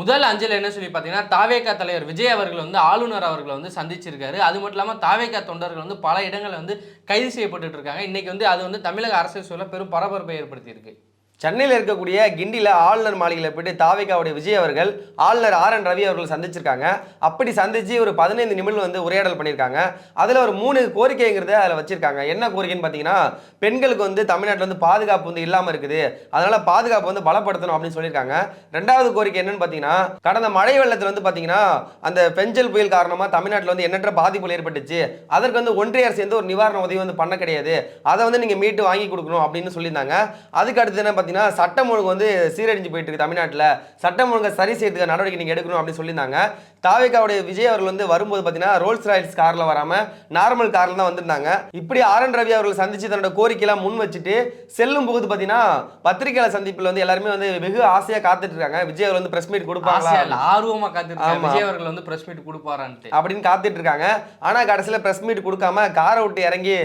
முதல் அஞ்சல் என்ன சொல்லி பார்த்தீங்கன்னா தாவேகா தலைவர் விஜய் அவர்கள் வந்து ஆளுநர் அவர்களை வந்து சந்திச்சிருக்காரு. அது மட்டும் இல்லாமல் தாவேகா தொண்டர்கள் வந்து பல இடங்களில் வந்து கைது செய்யப்பட்டுட்டு இருக்காங்க. இன்னைக்கு வந்து அது வந்து தமிழக அரசியல் சூழல பெரும் பரபரப்பை ஏற்படுத்தியிருக்கு. சென்னையில் இருக்கக்கூடிய கிண்டியில் ஆளுநர் மாளிகையில் போயிட்டு தாவிகாவுடைய விஜய் அவர்கள் ஆளுநர் ஆர் என் ரவி அவர்கள் சந்திச்சிருக்காங்க. அப்படி சந்திச்சு ஒரு பதினைந்து நிமிடம் வந்து உரையாடல் பண்ணியிருக்காங்க. அதில் ஒரு மூணு கோரிக்கைங்கிறத அதில் வச்சிருக்காங்க. என்ன கோரிக்கைன்னு பார்த்தீங்கன்னா பெண்களுக்கு வந்து தமிழ்நாட்டில் வந்து பாதுகாப்பு வந்து இல்லாமல் இருக்குது. அதனால பாதுகாப்பு வந்து பலப்படுத்தணும் அப்படின்னு சொல்லியிருக்காங்க. ரெண்டாவது கோரிக்கை என்னன்னு பார்த்தீங்கன்னா கடந்த மழை வெள்ளத்தில் வந்து பார்த்தீங்கன்னா அந்த பெஞ்சல் புயல் காரணமாக தமிழ்நாட்டில் வந்து எண்ணற்ற பாதிப்புகள் ஏற்பட்டுச்சு. அதற்கு வந்து ஒன்றிய அரசு வந்து ஒரு நிவாரண உதவி வந்து பண்ண கிடையாது. அதை வந்து நீங்கள் மீட்டு வாங்கி கொடுக்கணும் அப்படின்னு சொல்லியிருந்தாங்க. அதுக்கு அடுத்து என்ன பார்த்தீங்கன்னா சட்டம் ஒழுங்கு வந்து சீரழிஞ்சு போயிட்டு இருக்கு தமிழ்நாட்டில். சட்டம் ஒழுங்கை சரி செய்யறதுக்கு நடவடிக்கை நீங்கள் எடுக்கணும் அப்படின்னு சொல்லியிருந்தாங்க. தாவேக்காவுடைய விஜய் அவர்கள் வந்து வரும்போது பார்த்தீங்கன்னா ரோல்ஸ் ராயல்ஸ் காரில் வராமல் நார்மல் காரில் தான் வந்திருந்தாங்க. இப்படி ஆர் என் ரவி அவர்கள் சந்திச்சு தன்னோட கோரிக்கையெல்லாம் முன் வச்சுட்டு செல்லும் போது பார்த்தீங்கன்னா பத்திரிகையாளர் சந்திப்பில் வந்து எல்லாருமே வந்து வெகு ஆசையாக காத்துட்டு இருக்காங்க. விஜய் அவர்கள் வந்து பிரஸ் மீட் கொடுப்பாங்களா? ஆசையா இல்ல, ஆர்வமா காத்திருக்காங்க ஆமா. விஜய் அவர்கள் வந்து பிரஸ் மீட் கொடுப்பாரான்ட்டு. அப்படின்னு காத்துட்டு இருக்காங்க. ஆனா கடைசியில் ப்ரெஸ் மீட் கொடுக்காம காரை விட்டு இறங்கி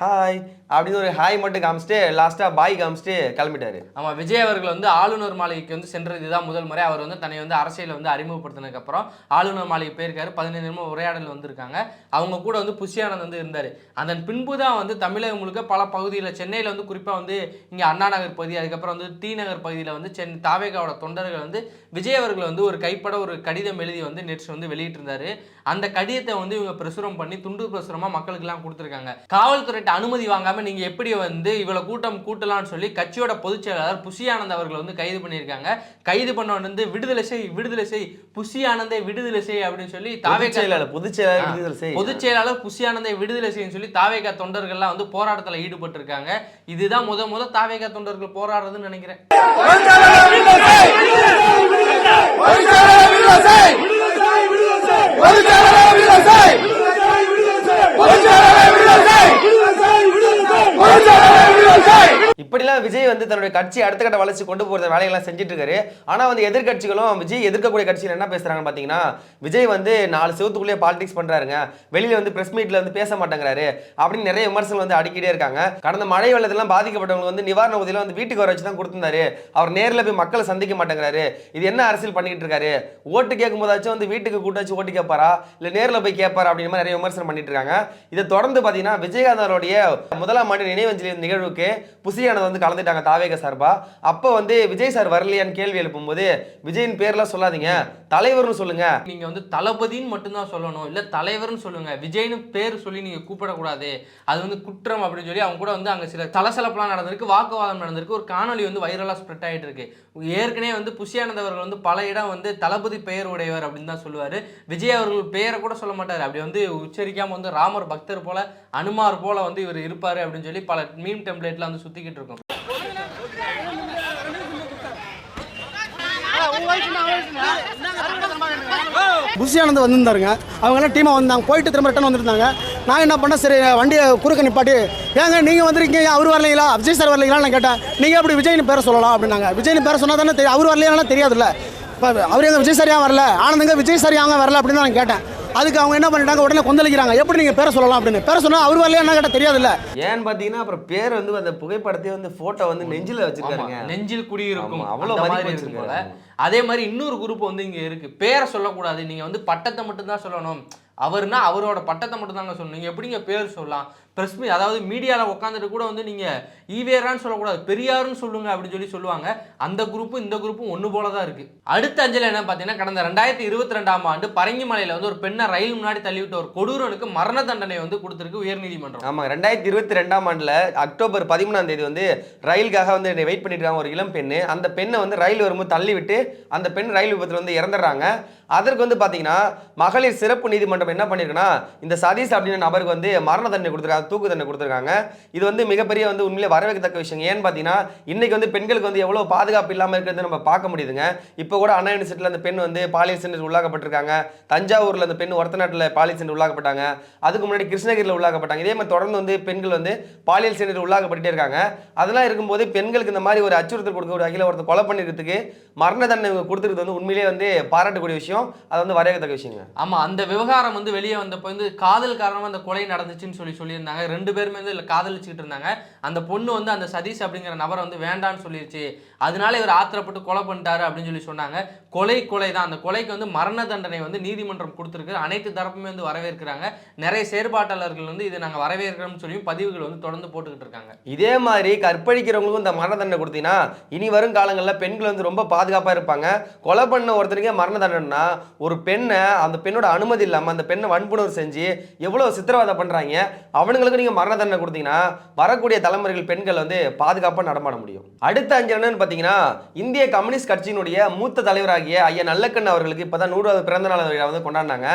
ஹாய் அப்படின்னு ஒரு ஹாய் மட்டும் காமிச்சிட்டு லாஸ்டா பாய் காமிச்சிட்டு கிளம்பிட்டாரு. ஆமா விஜய் அவர்கள் வந்து ஆளுநர் மாளிகைக்கு வந்து சென்றது இதுதான் முதல் முறை. அவர் வந்து தன்னை வந்து அரசியல வந்து அறிமுகப்படுத்தினதுக்கு அப்புறம் ஆளுநர் மாளிகை போயிருக்காரு. பதினைந்து நிமிடம் உரையாடல் வந்திருக்காங்க. அவங்க கூட வந்து புஷியானந்த் வந்து இருந்தாரு. அதன் பின்பு தான் வந்து தமிழகம் முழுக்க பல பகுதியில் சென்னையில் வந்து குறிப்பாக வந்து இங்கே அண்ணா நகர் பகுதி அதுக்கப்புறம் வந்து டி நகர் பகுதியில் வந்து சென்னை தாவேகாவோட தொண்டர்கள் வந்து விஜய் அவர்கள் வந்து ஒரு கைப்பட ஒரு கடிதம் எழுதி வந்து நேற்று வந்து வெளியிட்டிருந்தாரு. அந்த கடிதத்தை வந்து இவங்க பிரசுரம் பண்ணி துண்டு பிரசுரமா மக்களுக்கெல்லாம் கொடுத்துருக்காங்க. காவல்துறையிட்ட அனுமதி வாங்க வாங்காம நீங்க எப்படி வந்து இவ்வளவு கூட்டம் கூட்டலாம்னு சொல்லி கட்சியோட பொதுச் செயலாளர் புஷி ஆனந்த் அவர்கள் வந்து கைது பண்ணியிருக்காங்க கைது பண்ணவன் வந்து விடுதலை செய் விடுதலை செய் புஷி ஆனந்தை விடுதலை செய் அப்படின்னு சொல்லி தாவேகா செயலாளர் பொதுச் செயலாளர் விடுதலை செய். பொதுச் செயலாளர் புஷி ஆனந்தை விடுதலை செய்யும் சொல்லி தாவேகா தொண்டர்கள்லாம் வந்து போராட்டத்துல ஈடுபட்டு இருக்காங்க இதுதான் முத முத தாவேகா தொண்டர்கள் போராடுறதுன்னு நினைக்கிறேன் இப்படிலாம் விஜய் வந்து தன்னுடைய கட்சி அடுத்த கட்ட வளர்ச்சி கொண்டு போகிற வேலையெல்லாம் செஞ்சுட்டு இருக்காரு ஆனால் வந்து எதிர்க்கட்சிகளும் விஜய் எதிர்க்கக்கூடிய கட்சிகள் என்ன பேசுகிறாங்கன்னு பார்த்தீங்கன்னா விஜய் வந்து நாலு செவத்துக்குள்ளேயே பாலிடிக்ஸ் பண்ணுறாருங்க வெளியில் வந்து பிரஸ் மீட்டில் வந்து பேச மாட்டேங்கிறாரு. அப்படின்னு நிறைய விமர்சனம் வந்து அடிக்கிட்டே இருக்காங்க. கடந்த மழை வெள்ளத்தெல்லாம் பாதிக்கப்பட்டவங்க வந்து நிவாரண உதவியெல்லாம் வந்து வீட்டுக்கு வர வச்சு தான் கொடுத்துருந்தாரு. அவர் நேரில் போய் மக்களை சந்திக்க மாட்டேங்கிறாரு. இது என்ன அரசியல் பண்ணிட்டு இருக்காரு? ஓட்டு கேட்கும் போதாச்சும் வந்து வீட்டுக்கு கூட்டாச்சும் ஓட்டு கேட்பாரா? இல்லை நேரில் போய் கேட்பாரா? அப்படின்னு மாதிரி நிறைய விமர்சனம் பண்ணிட்டு இருக்காங்க. இதை தொடர்ந்து பார்த்தீங்கன்னா விஜயகாந்த் அவருடைய முதலாம் ஆண்டு நினைவஞ்சலி நிகழ்வுக்கு புசியானது வந்து கலந்துட்டாங்க தாவேக சார்பா. அப்போ வந்து விஜய் சார் வரலையான்னு கேள்வி எழுப்பும்போது விஜயின் பேர்லாம் சொல்லாதீங்க. தலைவர்னு சொல்லுங்க. நீங்க வந்து தளபதின்னு மட்டும்தான் சொல்லணும். இல்ல தலைவர்னு சொல்லுங்க. விஜய்னு பேர் சொல்லி நீங்க கூப்பிடக்கூடாது. அது வந்து குற்றம் அப்படின்னு சொல்லி அவங்க கூட வந்து அங்க சில தலசலப்பெல்லாம் நடந்திருக்கு வாக்குவாதம் நடந்திருக்கு. ஒரு காணொளி வந்து வைரலா ஸ்ப்ரெட் ஆயிட்டு இருக்கு ஏற்கனவே வந்து புஷியானந்த் அவர்கள் வந்து பல இடம் வந்து தளபதி பெயர் உடையவர் அப்படின்னு தான் சொல்லுவாரு. விஜய் அவர்கள் பெயரை கூட சொல்ல மாட்டாரு. அப்படி வந்து உச்சரிக்காம வந்து ராமர் பக்தர் போல அனுமார் போல வந்து இவர் இருப்பாரு அப்படின்னு சொல்லி பல மீம் டெம்ப்ளேட்ல வந்து சுத்திக்கிட்டு இருக்கோம். புஷி வந்திருந்தாருங்க. அவங்க எல்லாம் டீமாக வந்தாங்க. போயிட்டு திரும்ப ரிட்டன் வந்திருந்தாங்க. நான் என்ன பண்ணேன்? சரி வண்டியை குறுக்க நிப்பாட்டி. ஏங்க நீங்கள் வந்திருக்கீங்க? அவர் வரலைங்களா? விஜய் சார் வரலைங்களா நான் கேட்டேன். நீங்கள் அப்படி விஜய்னு பேரை சொல்லலாம் அப்படின்னாங்க. விஜய்னு பேரை சொன்னால் தானே தெரியும் அவர் வரலையானா தெரியாதுல்ல. இப்போ அவர் எங்கள் விஜய் சார் ஏன் வரல? ஆனந்தங்க விஜய் சார் ஏன் வரல அப்படின்னு தான் நான் கேட்டேன். அதுக்கு அவங்க என்ன பண்ணிட்டாங்க? உடனே கொந்தளிக்கிறாங்க. எப்படி நீங்கள் பேரை சொல்லலாம் அப்படின்னு? பேரை சொன்னால் அவர் வரலையா என்ன கேட்டால் தெரியாதுல்ல. ஏன்னு பாத்தீங்கன்னா அப்புறம் பேர் வந்து அந்த புகைப்படத்தையே வந்து போட்டோ வந்து நெஞ்சில ஆமா, வச்சிருக்காருங்க. நெஞ்சில் குடியிருக்கும் அவ்வளவு மாதிரி இருக்கும். அதே மாதிரி இன்னொரு குரூப் வந்து இங்க இருக்கு. பேரை சொல்லக்கூடாது. நீங்க வந்து பட்டத்தை மட்டும் தான் சொல்லணும். அவர்னா அவரோட பட்டத்தை மட்டும் தாங்க சொல்லணும். நீங்கள் எப்படிங்க பேர் சொல்லலாம்? ப்ரெஸ் மீ அதாவது மீடியாவில் உட்காந்துட்டு கூட வந்து நீங்கள் ஈவேரான்னு சொல்லக்கூடாது பெரியாருன்னு சொல்லுங்க அப்படின்னு சொல்லி சொல்லுவாங்க. அந்த குரூப்பும் இந்த குரூப்பும் ஒன்று போல தான் இருக்குது அடுத்த அஞ்சல் என்ன பார்த்தீங்கன்னா கடந்த ரெண்டாயிரத்தி இருபத்தி ரெண்டாம் ஆண்டு பரங்கிமலையில் வந்து ஒரு பெண்ணை ரயில் முன்னாடி தள்ளிவிட்ட ஒரு கொடூரனுக்கு மரண தண்டனை வந்து கொடுத்துருக்கு உயர்நீதிமன்றம். ஆமாம் ரெண்டாயிரத்தி இருபத்தி ரெண்டாம் ஆண்டில் அக்டோபர் பதிமூணாம் தேதி வந்து ரயிலுக்காக வந்து வெயிட் பண்ணிட்டு இருக்காங்க ஒரு இளம் பெண்ணு. அந்த பெண்ணை வந்து ரயில் வரும்போது தள்ளிவிட்டு அந்த பெண் ரயில் விபத்தில் வந்து இறந்துடுறாங்க. அதற்கு வந்து பார்த்தீங்கன்னா மகளிர் சிறப்பு நீதிமன்றம் என்ன பண்ணியிருக்குன்னா இந்த சதீஷ் அப்படின்ற நபருக்கு வந்து மரண தண்டனை கொடுத்துருக்காங்க தூக்கு தண்டனை கொடுத்துருக்காங்க. இது வந்து மிகப்பெரிய வந்து உண்மையிலே வரவேற்கத்தக்க விஷயம். ஏன்னு பார்த்தீங்கன்னா இன்னைக்கு வந்து பெண்களுக்கு வந்து எவ்வளோ பாதுகாப்பு இல்லாமல் இருக்கிறது நம்ம பார்க்க முடியுதுங்க. இப்போ கூட அண்ணா யூனிவர்சிட்டியில் அந்த பெண் வந்து பாலியல் சென்டர் உள்ளாக்கப்பட்டிருக்காங்க. தஞ்சாவூரில் அந்த பெண் ஒரத்தநாட்டில் பாலியல் சென்டர் உள்ளாக்கப்பட்டாங்க. அதுக்கு முன்னாடி கிருஷ்ணகிரியில் உள்ளாக்கப்பட்டாங்க. இதே மாதிரி தொடர்ந்து வந்து பெண்கள் வந்து பாலியல் சென்டர் உள்ளாக்கப்பட்டுட்டே இருக்காங்க. அதெல்லாம் இருக்கும்போது பெண்களுக்கு இந்த மாதிரி ஒரு அச்சுறுத்தல் கொடுக்க ஒரு வகையில் ஒருத்தர் கொலை பண்ணிக்கிறதுக்கு மரண தண்டனை இவங்க கொடுத்துருக்கிறது வந்து உண்மையிலேயே வந்து பாராட்டக்கூடிய விஷயம். அது வந்து வரவேற்கத்தக்க விஷயங்க. ஆமாம் அந்த விவகாரம் விவகாரம் வந்து வெளியே வந்தப்போ வந்து காதல் காரணமாக அந்த கொலை நடந்துச்சுன்னு சொல்லி சொல்லியிருந்தாங்க. ரெண்டு பேருமே வந்து இல்லை காதலிச்சுக்கிட்டு இருந்தாங்க. அந்த பொண்ணு வந்து அந்த சதீஷ் அப்படிங்கிற நபரை வந்து வேண்டான்னு சொல்லிருச்சு. அதனால இவர் ஆத்திரப்பட்டு கொலை பண்ணிட்டாரு அப்படின்னு சொல்லி சொன்னாங்க. கொலை கொலை தான். அந்த கொலைக்கு வந்து மரண தண்டனை வந்து நீதிமன்றம் கொடுத்துருக்கு. அனைத்து தரப்புமே வந்து வரவேற்கிறாங்க. நிறைய செயற்பாட்டாளர்கள் வந்து இதை நாங்கள் வரவேற்கிறோம்னு சொல்லியும் பதிவுகள் வந்து தொடர்ந்து போட்டுக்கிட்டு இருக்காங்க. இதே மாதிரி கற்பழிக்கிறவங்களுக்கும் இந்த மரண தண்டனை கொடுத்தீங்கன்னா இனி வரும் காலங்களில் பெண்கள் வந்து ரொம்ப பாதுகாப்பாக இருப்பாங்க. கொலை பண்ண ஒருத்தருக்கே மரண தண்டனைனா ஒரு பெண்ணை அந்த பெண்ணோட அனுமதி இல்லாமல் அந்த பெண்ணை வன்புணர்வு செஞ்சு எவ்வளோ சித்திரவதை பண்ணுறாங்க அவனுங்களுக்கு நீங்கள் மரண தண்டனை கொடுத்தீங்கன்னா வரக்கூடிய தலைமுறைகள் பெண்கள் வந்து பாதுகாப்பாக நடமாட முடியும். அடுத்த அஞ்சு என்னன்னு பார்த்தீங்கன்னா இந்திய கம்யூனிஸ்ட் கட்சியினுடைய மூத்த தலைவராகிய ஐயா நல்லக்கண்ணு அவர்களுக்கு இப்போ தான் நூறாவது பிறந்த நாள் வந்து கொண்டாடினாங்க.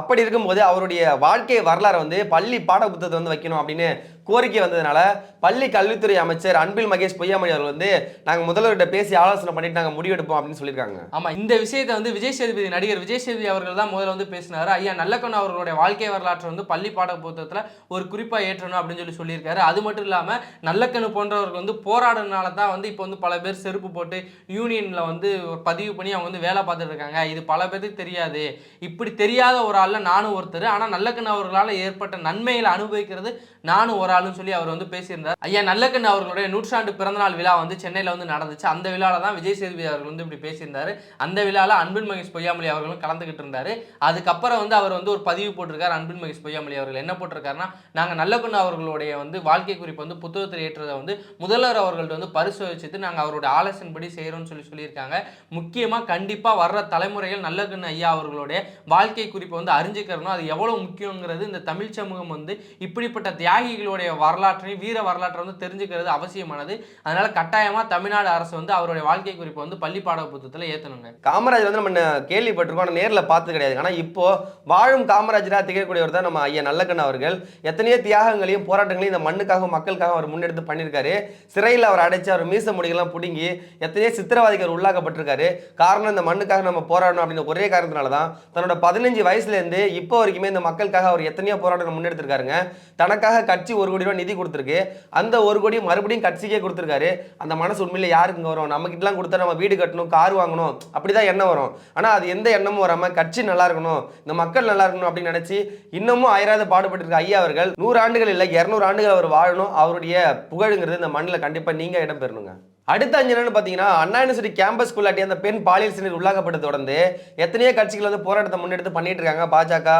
அப்படி இருக்கும்போது அவருடைய வாழ்க்கை வரலாறை வந்து பள்ளி பாட புத்தகத்தை வந்து வைக்கணும் அப்படின்னு கோரிக்கை வந்ததுனால பள்ளி கல்வித்துறை அமைச்சர் அன்பில் மகேஷ் பொய்யாமணி அவர்கள் வந்து நாங்கள் முதல்வர்கிட்ட பேசி ஆலோசனை பண்ணிட்டு நாங்கள் முடிவெடுப்போம் அப்படின்னு சொல்லியிருக்காங்க. ஆமாம் இந்த விஷயத்தை வந்து விஜய் சேதுபதி நடிகர் விஜய் சேதுபதி அவர்கள் தான் முதல்ல வந்து பேசினாரு. ஐயா நல்லக்கண்ணு அவர்களுடைய வாழ்க்கை வரலாற்றை வந்து பள்ளி பாட புத்தகத்தில் ஒரு குறிப்பாக ஏற்றணும் அப்படின்னு சொல்லி சொல்லியிருக்காரு. அது மட்டும் இல்லாமல் நல்லக்கண்ணு போன்றவர்கள் வந்து போராடுறதுனால தான் வந்து இப்போ வந்து பல பேர் செருப்பு போட்டு யூனியனில் வந்து ஒரு பதிவு பண்ணி அவங்க வந்து வேலை பார்த்துட்டு இருக்காங்க. இது பல பேருக்கு தெரியாது. இப்படி தெரியாத ஒரு ஆளில் நானும் ஒருத்தர். ஆனால் நல்லக்கண்ணு அவர்களால் ஏற்பட்ட நன்மைகளை அனுபவிக்கிறது நானும் ஒரு ஆளுன்னு சொல்லி அவர் வந்து பேசியிருந்தார். ஐயா நல்லக்கண்ணு அவர்களுடைய நூற்றாண்டு பிறந்தநாள் விழா வந்து சென்னையில் வந்து நடந்துச்சு. அந்த விழாவில் தான் விஜய் சேதுபதி அவர்கள் வந்து இப்படி பேசியிருந்தாரு. அந்த விழாவில் அன்பின் மகேஷ் பொய்யாமொழி அவர்களும் கலந்துக்கிட்டு இருந்தாரு. அதுக்கப்புறம் வந்து அவர் வந்து ஒரு பதிவு போட்டிருக்காரு அன்பின் மகேஷ் பொய்யாமொழி அவர்கள். என்ன போட்டிருக்காருன்னா நாங்கள் நல்லக்கண்ணு அவர்களுடைய வந்து வாழ்க்கை குறிப்பு வந்து புத்தகத்தில் ஏற்றதை வந்து முதல்வர் அவர்கள்ட்ட வந்து பரிசு வச்சுட்டு நாங்கள் அவருடைய ஆலோசனைப்படி செய்கிறோம்னு சொல்லி சொல்லியிருக்காங்க. முக்கியமாக கண்டிப்பாக வர்ற தலைமுறைகள் நல்லக்கண்ணு ஐயா அவர்களுடைய வாழ்க்கை குறிப்பை வந்து அறிஞ்சிக்கிறணும் அது எவ்வளோ முக்கியங்கிறது இந்த தமிழ் சமூகம் வந்து இப்படிப்பட்ட தியாகிகளுடைய வரலாற்றையும் வீர வரலாற்றை வந்து தெரிஞ்சுக்கிறது அவசியமானது. அதனால கட்டாயமாக தமிழ்நாடு அரசு வந்து அவருடைய வாழ்க்கை குறிப்பை வந்து பள்ளி பாட புத்தகத்தில் ஏற்றணுங்க காமராஜர் வந்து நம்ம கேள்விப்பட்டிருக்கோம் ஆனால் நேரில் பார்த்து கிடையாது ஆனால் இப்போ வாழும் காமராஜராக திகழக்கூடியவர் தான் நம்ம ஐயா நல்லக்கண்ண அவர்கள். எத்தனையோ தியாகங்களையும் போராட்டங்களையும் இந்த மண்ணுக்காக மக்களுக்காக அவர் முன்னெடுத்து பண்ணியிருக்காரு சிறையில் அவர் அடைச்சு அவர் மீச முடிகள்லாம் பிடுங்கி எத்தனையோ சித்திரவாதிகள் உள்ளாக்கப்பட்டிருக்காரு. காரணம் இந்த மண்ணுக்காக நம்ம போராடணும் அப்படின்ற ஒரே காரணத்தினால தான் தன்னோட பதினஞ்சு வயசுலேருந்து இப்போ வரைக்குமே இந்த மக்களுக்காக அவர் எத்தனையோ போராட்டங்கள் முன்னெடுத்திருக்காருங்க. தனக்காக கட்சி ஒரு கோடி ரூபா நிதி கொடுத்துருக்கு. அந்த ஒரு கோடி மறுபடியும் கட்சிக்கே கொடுத்துருக்காரு. அந்த மனசு உண்மையில யாருக்குங்க வரும்? நமக்கிட்டலாம் கொடுத்தா நம்ம வீடு கட்டணும் கார் வாங்கணும் அப்படிதான் எண்ணம் வரும். ஆனால் அது எந்த எண்ணமும் வராமல் கட்சி நல்லா இருக்கணும் இந்த மக்கள் நல்லா இருக்கணும் அப்படின்னு நினச்சி இன்னமும் அயராத பாடுபட்டு இருக்க ஐயா அவர்கள் நூறு ஆண்டுகள் இல்லை இரநூறு ஆண்டுகள் அவர் வாழணும். அவருடைய புகழுங்கிறது இந்த மண்ணில் கண்டிப்பாக நீங்கள் இடம் பெறணுங்க. அடுத்த அஞ்சு என்னன்னு பார்த்தீங்கன்னா அண்ணா யூனிவர்சிட்டி கேம்பஸ்குள்ளாட்டி அந்த பெண் பாலியல் சிலர் உள்ளாக்கப்பட்டது தொடர்ந்து எத்தனையோ கட்சிகள் வந்து போராட்டத்தை முன்னெடுத்து பண்ணிட்டு இருக்காங்க. பாஜக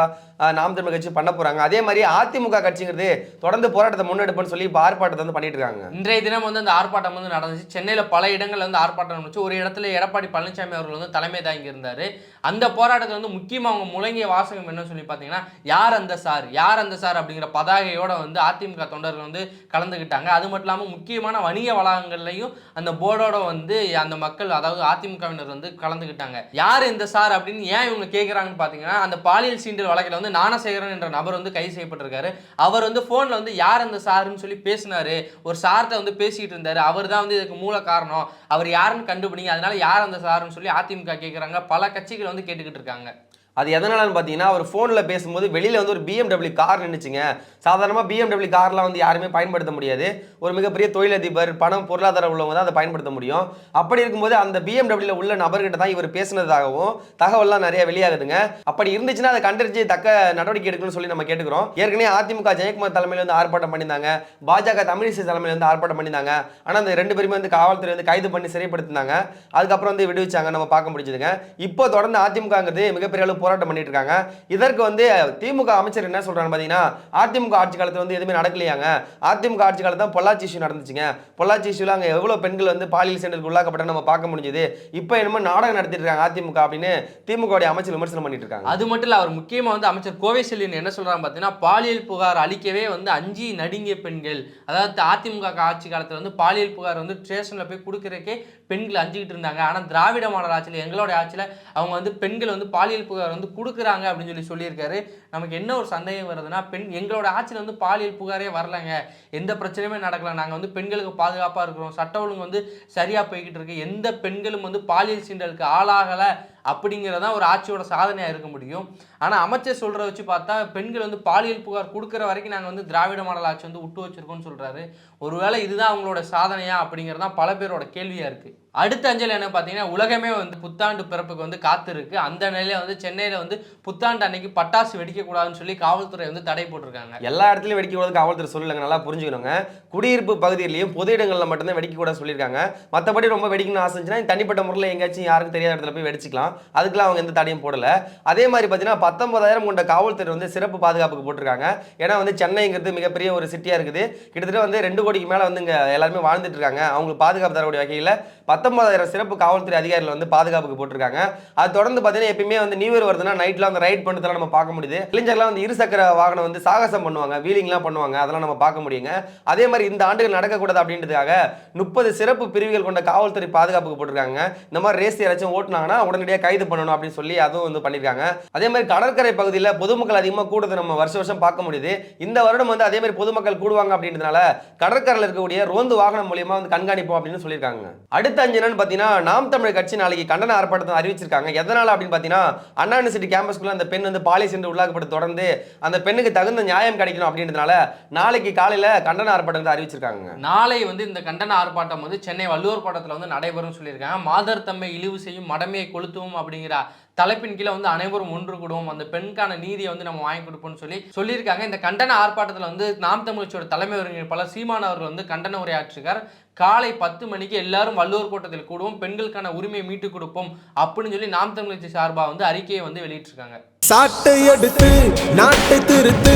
நாம் தமிழ் கட்சி பண்ண போறாங்க. அதே மாதிரி அதிமுக கட்சிங்கிறது தொடர்ந்து போராட்டத்தை முன்னெடுப்புன்னு சொல்லி இப்போ ஆர்ப்பாட்டத்தை வந்து பண்ணிட்டு இருக்காங்க. இன்றைய தினம் வந்து அந்த ஆர்ப்பாட்டம் வந்து நடந்துச்சு. சென்னையில் பல இடங்கள்ல வந்து ஆர்ப்பாட்டம் நடந்துச்சு. ஒரு இடத்துல எடப்பாடி பழனிசாமி அவர்கள் வந்து தலைமை தாங்கி இருந்தார். அந்த போராட்டத்தில் வந்து முக்கியமாக அவங்க முழங்கிய வாசகம் என்ன சொல்லி பார்த்தீங்கன்னா யார் அந்த சார்? யார் அந்த சார்? அப்படிங்கிற பதாகையோட வந்து அதிமுக தொண்டர்கள் வந்து கலந்துக்கிட்டாங்க அது மட்டும் இல்லாமல் முக்கியமான வணிக வளாகங்கள்லையும் அந்த போர்டோட வந்து அந்த மக்கள் அதாவது அதிமுகவினர் வந்து கலந்துக்கிட்டாங்க யார் இந்த சார்? அப்படின்னு ஏன் இவங்க கேட்குறாங்கன்னு பார்த்தீங்கன்னா அந்த பாலியல் சீண்டல் வழக்கில் வந்து ஞானசேகரன் என்ற நபர் வந்து கைது செய்யப்பட்டிருக்காரு. அவர் வந்து ஃபோனில் வந்து யார் அந்த சாருன்னு சொல்லி பேசினார். ஒரு சார்கிட்ட வந்து பேசிகிட்டு இருந்தார். அவர் தான் வந்து இதுக்கு மூல காரணம். அவர் யாருன்னு கண்டுபிடிங்க. அதனால யார் அந்த சாருன்னு சொல்லி அதிமுக கேட்குறாங்க பல கட்சிகள் வந்து கேட்டுக்கிட்டு இருக்காங்க. அது எதனாலன்னு பார்த்தீங்கன்னா அவர் ஃபோனில் பேசும்போது வெளியில் வந்து ஒரு பிஎம்டபிள்யூ கார் நின்றுச்சுங்க சாதாரணமாக பிஎம்டபிள்யூ கார்லாம் வந்து யாருமே பயன்படுத்த முடியாது. ஒரு மிகப்பெரிய தொழிலதிபர் பணம் பொருளாதாரம் உள்ளவங்க தான் அதை பயன்படுத்த முடியும். அப்படி இருக்கும்போது அந்த பிஎம்டபிள்யூவில் உள்ள நபர்கிட்ட தான் இவர் பேசினதாகவும் தகவல்லாம் நிறைய வெளியாகுதுங்க. அப்படி இருந்துச்சுன்னா அதை கண்டறிஞ்சு தக்க நடவடிக்கை எடுக்கணும்னு சொல்லி நம்ம கேட்டுக்கிறோம். ஏற்கனவே அதிமுக ஜெயக்குமார் தலைமையில் வந்து ஆர்ப்பாட்டம் பண்ணியிருந்தாங்க. பாஜக தமிழிசை தலைமையில் வந்து ஆர்ப்பாட்டம் பண்ணியிருந்தாங்க. ஆனால் அந்த ரெண்டு பேருமே வந்து காவல்துறை வந்து கைது பண்ணி சிறைப்படுத்தினாங்க. அதுக்கப்புறம் வந்து விடுவிச்சாங்க. நம்ம பார்க்க முடிஞ்சதுங்க. இப்போ தொடர்ந்து அதிமுகங்கிறது மிகப்பெரிய அளவு போராட்டம் பண்ணிட்டு இருக்காங்க இதற்கு வந்து திமுக அமைச்சர் என்ன சொல்றாங்க பார்த்தீங்கன்னா அதிமுக ஆட்சி காலத்தில் வந்து எதுவுமே நடக்கலையாங்க. அதிமுக ஆட்சி காலத்தில் தான் பொள்ளாச்சி இஷ்யூ நடந்துச்சுங்க. பொள்ளாச்சி இஷ்யூல அங்கே எவ்வளோ பெண்கள் வந்து பாலியல் சென்டருக்கு உள்ளாக்கப்பட்ட நம்ம பார்க்க முடிஞ்சது. இப்போ என்னமோ நாடகம் நடத்திட்டு இருக்காங்க அதிமுக அப்படின்னு திமுக உடைய அமைச்சர் விமர்சனம் பண்ணிட்டு இருக்காங்க அது மட்டும் இல்ல அவர் முக்கியமா வந்து அமைச்சர் கோவை செல்வின் என்ன சொல்றாங்க பார்த்தீங்கன்னா பாலியல் புகார் அளிக்கவே வந்து அஞ்சு நடுங்கிய பெண்கள் அதாவது அதிமுக ஆட்சி காலத்தில் வந்து பாலியல் புகார் வந்து ஸ்டேஷன்ல போய் கொடுக்கறதுக்கே பெண்கள் அஞ்சிக்கிட்டு இருந்தாங்க. ஆனா திராவிட மாடல் ஆட்சியில் எங்களுடைய ஆட்சியில் அவங்க வந்து பெண்கள் வந்து பாலியல் புகார் வந்து கொடுக்குறாங்க அப்படின்னு சொல்லி சொல்லியிருக்காரு. நமக்கு என்ன ஒரு சந்தேகம் வருதுன்னா பெண் எங்களோட ஆட்சியில் வந்து பாலியல் புகாரே வரலங்க. எந்த பிரச்சனையுமே நடக்கலை. நாங்கள் வந்து பெண்களுக்கு பாதுகாப்பாக இருக்கிறோம். சட்ட ஒழுங்கு வந்து சரியாக போய்கிட்டு இருக்கு. எந்த பெண்களும் வந்து பாலியல் சீண்டலுக்கு ஆளாகலை அப்படிங்கிறதான் ஒரு ஆட்சியோட சாதனையாக இருக்க முடியும். ஆனால் அமைச்சர் சொல்கிற வச்சு பார்த்தா பெண்கள் வந்து பாலியல் புகார் கொடுக்குற வரைக்கும் நாங்கள் வந்து திராவிட மாடல் ஆட்சி வந்து விட்டு வச்சுருக்கோம்னு சொல்கிறாரு ஒருவேளை இதுதான் அவங்களோட சாதனையா அப்படிங்கிறது தான் பல பேரோட கேள்வியாக இருக்குது அடுத்த அஞ்சல் என்ன பார்த்தீங்கன்னா உலகமே வந்து புத்தாண்டு பிறப்புக்கு வந்து காத்திருக்கு. அந்த நிலையில வந்து சென்னையில் வந்து புத்தாண்டு அன்னைக்கு பட்டாசு வெடிக்கக்கூடாதுன்னு சொல்லி காவல்துறை வந்து தடை போட்டிருக்காங்க. எல்லா இடத்துலையும் வெடிக்கக்கூடாது காவல்துறை சொல்லலைங்க நல்லா புரிஞ்சுக்கணுங்க. குடியிருப்பு பகுதியிலையும் பொது இடங்களில் மட்டும்தான் வெடிக்கக்கூடாது சொல்லியிருக்காங்க. மற்றபடி ரொம்ப வெடிக்கணும்னு ஆசைச்சுன்னா தனிப்பட்ட முறையில் எங்கேயாச்சும் யாருக்கும் தெரியாத இடத்துல போய் வெடிச்சிக்கலாம். அதுக்கெல்லாம் அவங்க எந்த தடையும் போடலை. அதே மாதிரி பார்த்தீங்கன்னா பத்தொன்பதாயிரம் கொண்ட காவல்துறை வந்து சிறப்பு பாதுகாப்புக்கு போட்டிருக்காங்க. ஏன்னா வந்து சென்னைங்கிறது மிகப்பெரிய ஒரு சிட்டியாக இருக்குது. கிட்டத்தட்ட வந்து ரெண்டு கோடிக்கு மேலே வந்து இங்கே எல்லாருமே வாழ்ந்துட்டு இருக்காங்க. அவங்களுக்கு பாதுகாப்பு தரக்கூடிய வகையில் பத்தொன்பதாயிரம் சிறப்பு காவல்துறை அதிகாரிகள் வந்து பாதுகாப்புக்கு போட்டிருக்காங்க. அது தொடர்ந்து பார்த்தீங்கன்னா எப்பயுமே வந்து நியூ இயர் வருதுன்னா நைட்லாம் வந்து ரைட் பண்ணுறதுலாம் நம்ம பார்க்க முடியுது. இளைஞர்லாம் வந்து இருசக்கர வாகனம் வந்து சாகசம் பண்ணுவாங்க. வீலிங்லாம் பண்ணுவாங்க. அதெல்லாம் நம்ம பார்க்க முடியுங்க. அதே மாதிரி இந்த ஆண்டுகள் நடக்கக்கூடாது அப்படின்றதுக்காக முப்பது சிறப்பு பிரிவுகள் கொண்ட காவல்துறை பாதுகாப்புக்கு போட்டிருக்காங்க. இந்த மாதிரி ரேஸ் யாராச்சும் ஓட்டுனாங்கன்னா உடனடியாக கைது பண்ணணும் அப்படின்னு சொல்லி அதுவும் வந்து பண்ணியிருக்காங்க அதே மாதிரி கடற்கரை பகுதியில் பொதுமக்கள் அதிகமாக கூடுறது நம்ம வருஷம் வருஷம் பார்க்க முடியுது. இந்த வருடம் வந்து அதே மாதிரி பொதுமக்கள் கூடுவாங்க அப்படின்றதுனால கடற்கரையில் இருக்கக்கூடிய ரோந்து வாகனம் மூலியமாக வந்து கண்காணிப்போம் அப்படின்னு சொல்லியிருக்காங்க அடுத்த அஞ்சு என்னன்னு பார்த்தீங்கன்னா நாம் தமிழ் கட்சி நாளைக்கு கண்டன ஆர்ப்பாட்டத்தை அறிவிச்சிருக்காங்க. எதனால் அப்படின்னு பார்த்தீங்கன்னா அண்ணா யூனிவர்சிட்டி கேம்பஸ்க்குள்ள அந்த பெண் வந்து பாலியல் சென்று உள்ளாக்கப்பட்டு தொடர்ந்து அந்த பெண்ணுக்கு தகுந்த நியாயம் கிடைக்கணும் அப்படின்றதுனால நாளைக்கு காலையில் கண்டன ஆர்ப்பாட்டத்தை அறிவிச்சிருக்காங்க நாளை வந்து இந்த கண்டன ஆர்ப்பாட்டம் வந்து சென்னை வள்ளுவர் கோட்டத்தில் வந்து நடைபெறும் சொல்லியிருக்காங்க. மாதர் தம்மை இழிவு செய்யும் மடமையை கொளுத்துவோம் அப்படிங்கிற தலைப்பின் கீழே வந்து அனைவரும் ஒன்று கூடுவோம். அந்த பெண்கான நீதியை வந்து நம்ம வாங்கி கொடுப்போம்னு சொல்லி சொல்லியிருக்காங்க. இந்த கண்டன ஆர்ப்பாட்டத்தில் வந்து நாம் தமிழ்ச்சியோட தலைமை ஒருங்கிணைப்பாளர் சீமான் அவர்கள் வந்து கண்டன உரையாற்றுகிறார் காலை பத்து மணிக்கு எல்லாரும் வள்ளுவர் கோட்டத்தில் கூடுவோம். பெண்களுக்கான உரிமையை மீட்டுக் கொடுப்போம் அப்படின்னு சொல்லி நாம் தமிழ்ச்சி சார்பாக வந்து அறிக்கையை வந்து வெளியிட்டிருக்காங்க. சாட்டை எடுத்து நாட்டை திருத்து